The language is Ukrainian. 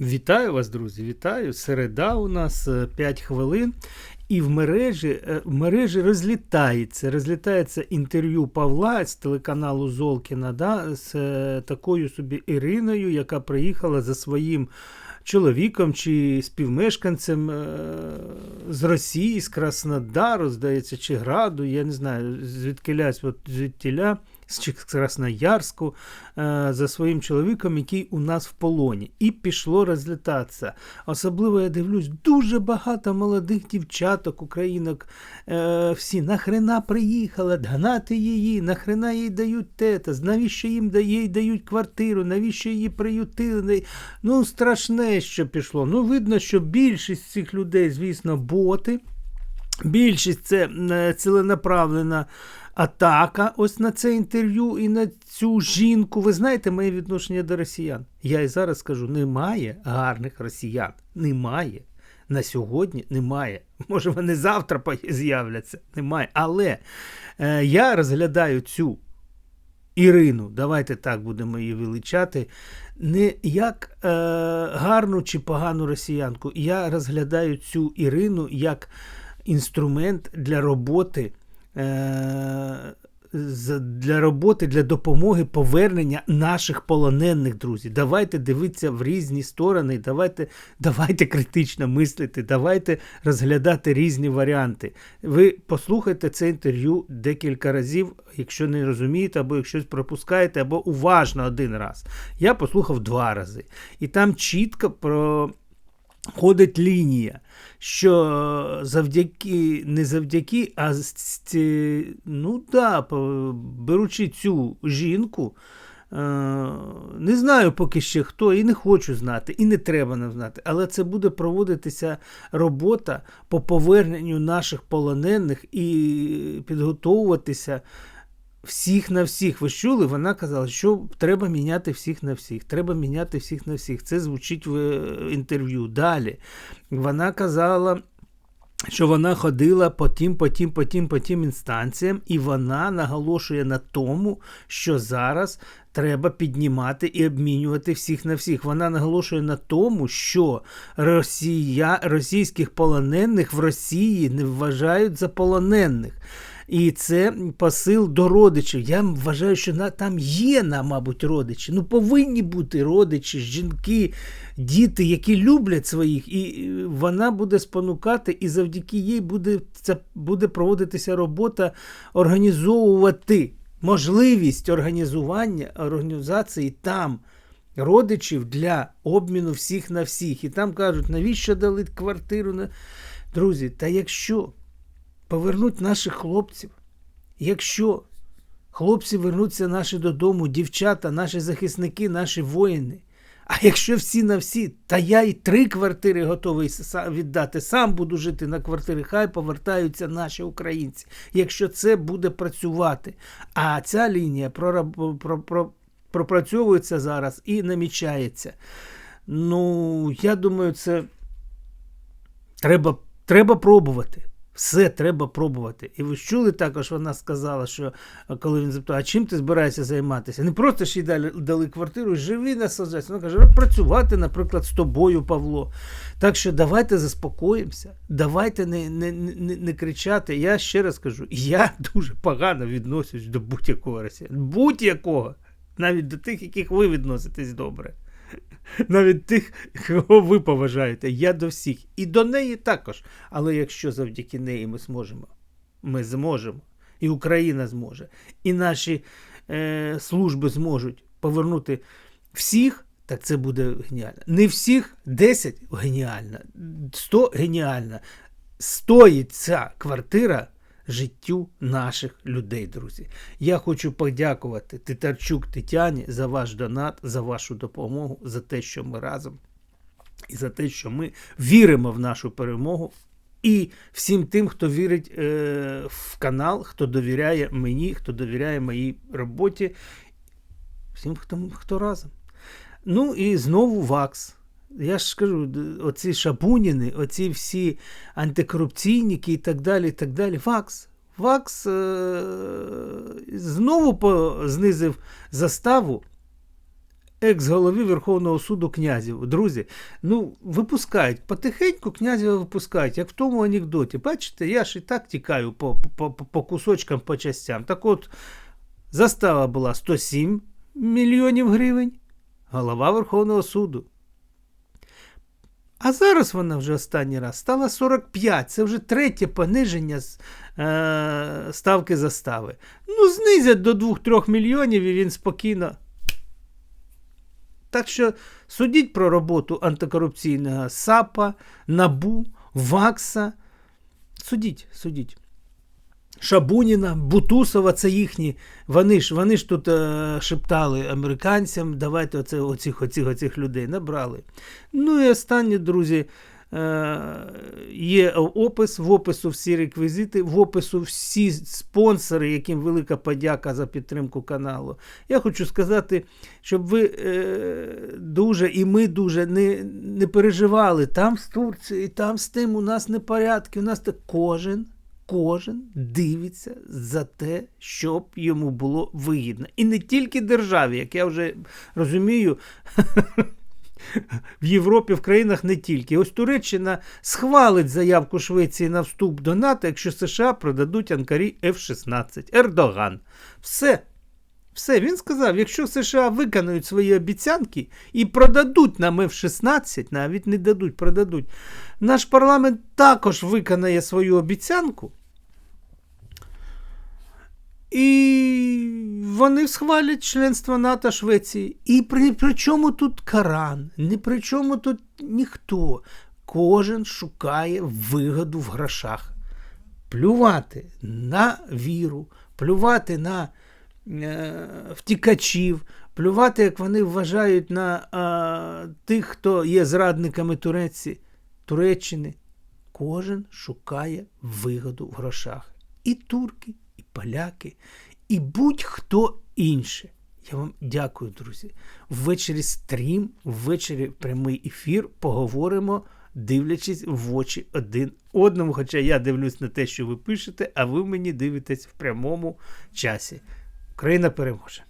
Вітаю вас, друзі! Вітаю! Середа у нас е, 5 хвилин. І в мережі, е, в мережі розлітається. Розлітається інтерв'ю Павла з телеканалу Золкіна да, з е, такою собі Іриною, яка приїхала за своїм чоловіком чи співмешканцем е, з Росії, з Краснодару, здається, чи Граду, я не знаю, звідкилясь от звідтіля, з Красноярську, е, за своїм чоловіком, який у нас в полоні. І пішло розлітатися. Особливо я дивлюсь, дуже багато молодих дівчаток, українок. е, Всі нахрена приїхала, гнати її, нахрена їй дають тета, навіщо їм їй дають квартиру, навіщо її приютили. Ну, страшне, що пішло. Ну, видно, що більшість цих людей, звісно, боти. Більшість це е, ціленаправлена атака ось на це інтерв'ю і на цю жінку. Ви знаєте моє відношення до росіян. Я і зараз скажу: немає гарних росіян. Немає. На сьогодні немає. Може, вони завтра з'являться. Немає. Але е, я розглядаю цю Ірину, давайте так будемо її величати, не як е, гарну чи погану росіянку. Я розглядаю цю Ірину як інструмент для роботи. Е, для роботи, для допомоги повернення наших полонених, друзі. Давайте дивитися в різні сторони, давайте, давайте критично мислити, давайте розглядати різні варіанти. Ви послухайте це інтерв'ю декілька разів, якщо не розумієте, або якщо пропускаєте, або уважно один раз. Я послухав два рази. І там чітко про. Ходить лінія, що завдяки, не завдяки, а ну да, беручи цю жінку, е, не знаю поки ще хто, і не хочу знати, і не треба нам знати, але це буде проводитися робота по поверненню наших полонених і підготовуватися всіх на всіх. Ви чули? Вона казала, що треба міняти всіх на всіх. Треба міняти всіх на всіх. Це звучить в е, інтерв'ю. Далі. Вона казала. Що вона ходила по тим, по тим, по тим, по тим інстанціям, і вона наголошує на тому, що зараз треба піднімати і обмінювати всіх на всіх. Вона наголошує на тому, що Росія, російських полонених в Росії не вважають за полонених. І це посил до родичів. Я вважаю, що на, там є, на, мабуть, родичі. Ну, повинні бути родичі, жінки, діти, які люблять своїх, і вона буде спонукати, і завдяки їй буде, це, буде проводитися робота організовувати можливість організування організації там. Родичів для обміну всіх на всіх. І там кажуть, навіщо дали квартиру? Друзі, та якщо повернуть наших хлопців. Якщо хлопці вернуться наші додому, дівчата, наші захисники, наші воїни. А якщо всі на всі, та я і три квартири готовий віддати, сам буду жити на квартирі, хай повертаються наші українці, якщо це буде працювати. А ця лінія пропрацьовується зараз і намічається. Ну, я думаю, це треба, треба пробувати. Все треба пробувати. І ви чули також, вона сказала, що е, коли він запитав, а чим ти збираєшся займатися? Не просто ж їй дали, дали квартиру, живі насаджайся. Вона каже, працювати, наприклад, з тобою, Павло. Так що давайте заспокоїмося, давайте не, не, не, не кричати. Я ще раз кажу, я дуже погано відношусь до будь-якого росіяна. Будь-якого. Навіть до тих, яких ви відноситесь добре. Навіть тих, кого ви поважаєте. Я до всіх. І до неї також. Але якщо завдяки неї ми зможемо, ми зможемо, і Україна зможе, і наші е, служби зможуть повернути всіх, так це буде геніально. Не всіх 10 геніально, 100 геніально. Стоїть ця квартира життю наших людей, друзі. Я хочу подякувати Титарчук Тетяні за ваш донат, за вашу допомогу, за те, що ми разом, і за те, що ми віримо в нашу перемогу. І всім тим, хто вірить е, в канал, хто довіряє мені, хто довіряє моїй роботі, всім, хто, хто разом. Ну і знову ВАКС. Я ж кажу, оці шабуніни, оці всі антикорупційники і так далі. і так далі. ВАКС. ВАКС е- знову знизив заставу екс-голові Верховного суду князів. Друзі, ну випускають потихеньку князєва випускають, як в тому анекдоті. Бачите, я ж і так тікаю по, по, по кусочкам, по частям. Так от, застава була 107 мільйонів гривень, голова Верховного суду. А зараз вона вже останній раз стала 45. Це вже третє пониження е, ставки застави. Ну, знизять до 2-3 мільйонів і він спокійно. Так що судіть про роботу антикорупційного САПа, НАБУ, ВАКСа. Судіть, судіть. Шабуніна, Бутусова, це їхні. Вони ж, вони ж тут е, шептали американцям, давайте оце, оцих, оцих, оцих людей набрали. Ну і останнє, друзі, е, є опис, в опису всі реквізити, в опису всі спонсори, яким велика подяка за підтримку каналу. Я хочу сказати, щоб ви е, дуже і ми дуже не, не переживали. Там з Турцією, там з тим у нас непорядки, у нас так кожен. Кожен дивиться за те, щоб йому було вигідно. І не тільки державі, як я вже розумію, в Європі, в країнах не тільки. Ось Туреччина схвалить заявку Швеції на вступ до НАТО, якщо США продадуть Анкарі F-16. Ердоган. Все. Все, він сказав, якщо США виконають свої обіцянки і продадуть нам F-16, навіть не дадуть, продадуть, наш парламент також виконає свою обіцянку. І вони схвалять членство НАТО Швеції. І при, при чому тут Коран? Ні при чому тут ніхто. Кожен шукає вигоду в грошах. Плювати на віру, плювати на е, втікачів, плювати, як вони вважають на е, тих, хто є зрадниками Туреці, Туреччини. Кожен шукає вигоду в грошах. І турки, поляки, і будь-хто інше. Я вам дякую, друзі. Ввечері стрім, ввечері прямий ефір. Поговоримо, дивлячись в очі один одному. Хоча я дивлюсь на те, що ви пишете, а ви мені дивитесь в прямому часі. Україна переможе!